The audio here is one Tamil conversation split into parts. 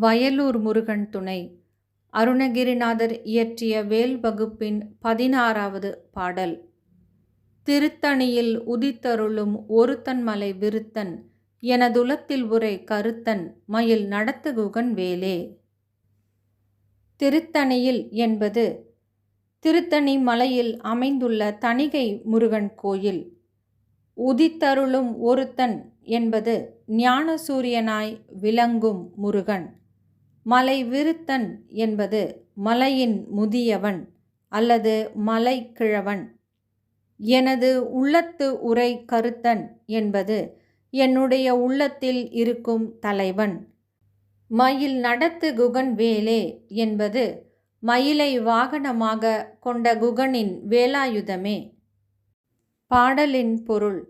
வயலூர் முருகன் துணை. அருணகிரிநாதர் இயற்றிய வேல் வகுப்பின் பதினாறாவது பாடல். திருத்தணியில் உதித்தருளும் ஒருத்தன் மலை விருத்தன் எனதுலத்தில் உரை கருத்தன் மயில் நடத்துகுகன் வேலே. திருத்தணியில் என்பது திருத்தணி மலையில் அமைந்துள்ள தணிகை முருகன் கோயில். உதித்தருளும் ஒருத்தன் என்பது ஞானசூரியனாய் விளங்கும் முருகன். மலை விருத்தன் என்பது மலையின் முதியவன் அல்லது மலைக்கிழவன் எனது உள்ளத்து உரை கருத்தன் என்பது என்னுடைய உள்ளத்தில் இருக்கும் தலைவன். மயில் நடத்து குகன் வேலே என்பது மயிலை வாகனமாக கொண்ட குகனின் வேலாயுதமே. பாடலின் பொருள்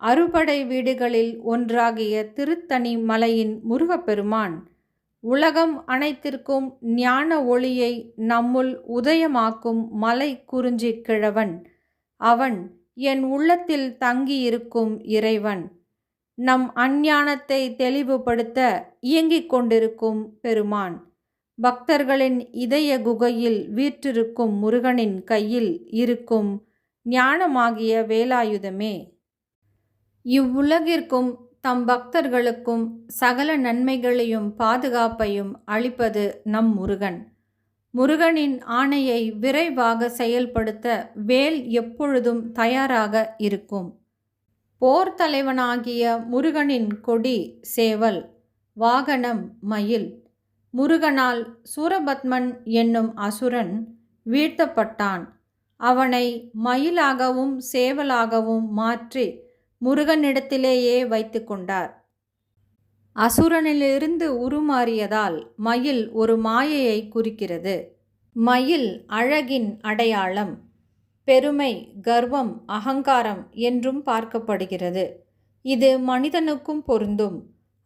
அறுபடை வீடுகளில் ஒன்றாகிய திருத்தணி மலையின் முருகப்பெருமான் உலகம் அனைத்திற்கும் ஞான ஒளியை நம்முள் உதயமாக்கும் மலை குறிஞ்சி கிழவன். அவன் என் உள்ளத்தில் தங்கியிருக்கும் இறைவன். நம் அஞ்ஞானத்தை தெளிவுபடுத்த இயங்கிக் கொண்டிருக்கும் பெருமான். பக்தர்களின் இதய குகையில் வீற்றிருக்கும் முருகனின் கையில் இருக்கும் ஞானமாகிய வேலாயுதமே. இவ்வுலகிற்கும் தம் பக்தர்களுக்கும் சகல நன்மைகளையும் பாதுகாப்பையும் அளிப்பது நம் முருகன். முருகனின் ஆணையை விரைவாக செயல்படுத்த வேல் எப்பொழுதும் தயாராக இருக்கும். போர் தலைவனாகிய முருகனின் கொடி சேவல் வாகனம் மயில். முருகனால் சூரபத்மன் என்னும் அசுரன் வீழ்த்தப்பட்டான். அவனை மயிலாகவும் சேவலாகவும் மாற்றி முருகனிடத்திலேயே வைத்து கொண்டார். அசுரனிலிருந்து உருமாறியதால் மயில் ஒரு மாயையை குறிக்கிறது. மயில் அழகின் அடையாளம் பெருமை கர்வம் அகங்காரம் என்றும் பார்க்கப்படுகிறது. இது மனிதனுக்கும் பொருந்தும்.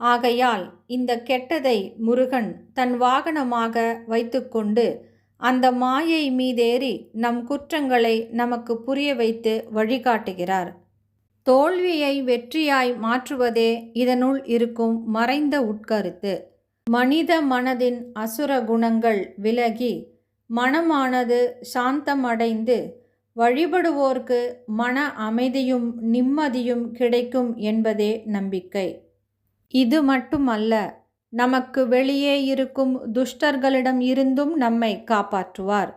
ஆகையால் இந்த கெட்டதை முருகன் தன் வாகனமாக வைத்துக்கொண்டு அந்த மாயை மீதேறி நம் குற்றங்களை நமக்கு புரிய வைத்து வழிகாட்டுகிறார். தோல்வியை வெற்றியாய் மாற்றுவதே இதனுள் இருக்கும் மறைந்த உட்கருத்து. மனித மனதின் அசுர குணங்கள் விலகி மனமானது சாந்தமடைந்து வழிபடுவோர்க்கு மன அமைதியும் நிம்மதியும் கிடைக்கும் என்பதே நம்பிக்கை. இது மட்டுமல்ல நமக்கு வெளியே இருக்கும் துஷ்டர்களிடம் இருந்தும் நம்மை காப்பாற்றுவார்.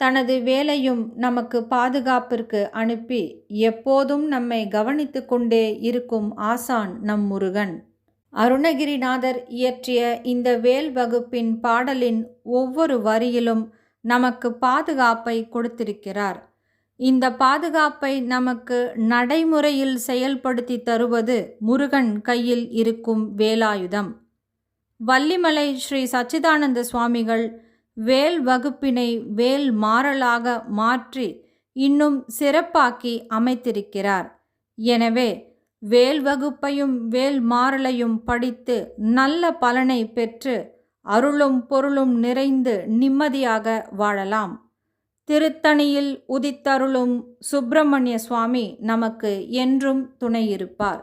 தனது வேலையும் நமக்கு பாதுகாப்பிற்கு அனுப்பி எப்போதும் நம்மை கவனித்து கொண்டே இருக்கும் ஆசான் நம் முருகன். அருணகிரிநாதர் இயற்றிய இந்த வேல் வகுப்பின் பாடலின் ஒவ்வொரு வரியிலும் நமக்கு பாதுகாப்பை கொடுத்திருக்கிறார். இந்த பாதுகாப்பை நமக்கு நடைமுறையில் செயல்படுத்தி தருவது முருகன் கையில் இருக்கும் வேலாயுதம். வள்ளிமலை ஸ்ரீ சச்சிதானந்த சுவாமிகள் வேல் வகுப்பினை வேல் மாறலாக மாற்றி இன்னும் சிறப்பாக்கி அமைத்திருக்கிறார். எனவே வேல் வகுப்பையும் வேல் மாறலையும் படித்து நல்ல பலனை பெற்று அருளும் பொருளும் நிறைந்து நிம்மதியாக வாழலாம். திருத்தணியில் உதித்தருளும் சுப்பிரமணிய சுவாமி நமக்கு என்றும் துணையிருப்பார்.